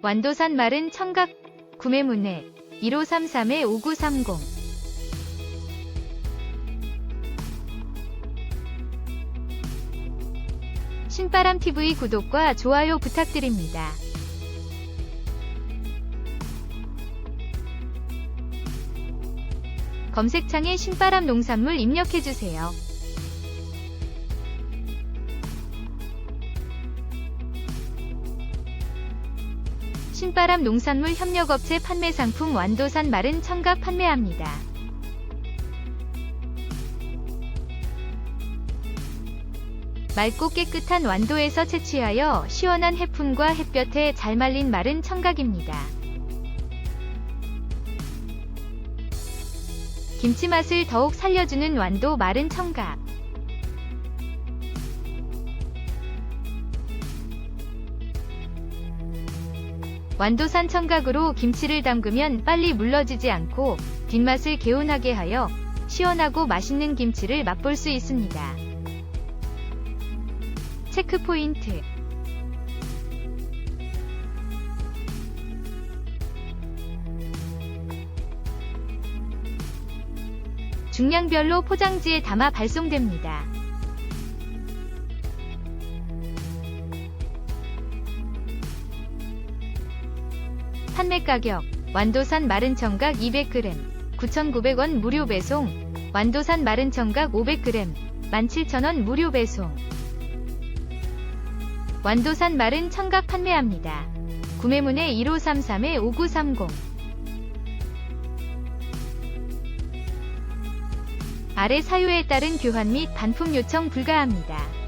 완도산 마른 청각 구매 문의 1533-5930 신바람TV 구독과 좋아요 부탁드립니다. 검색창에 신바람 농산물 입력해주세요. 신바람 농산물 협력업체 판매 상품 완도산 마른 청각 판매합니다. 맑고 깨끗한 완도에서 채취하여 시원한 해풍과 햇볕에 잘 말린 마른 청각입니다. 김치 맛을 더욱 살려주는 완도 마른 청각. 완도산 청각으로 김치를 담그면 빨리 물러지지 않고 뒷맛을 개운하게 하여 시원하고 맛있는 김치를 맛볼 수 있습니다. 체크 포인트 중량별로 포장지에 담아 발송됩니다. 판매 가격 완도산 마른 청각 200g 9,900원 무료 배송 완도산 마른 청각 500g 17,000원 무료 배송 완도산 마른 청각 판매합니다. 구매문의 1533-5930 아래 사유에 따른 교환 및 반품 요청 불가합니다.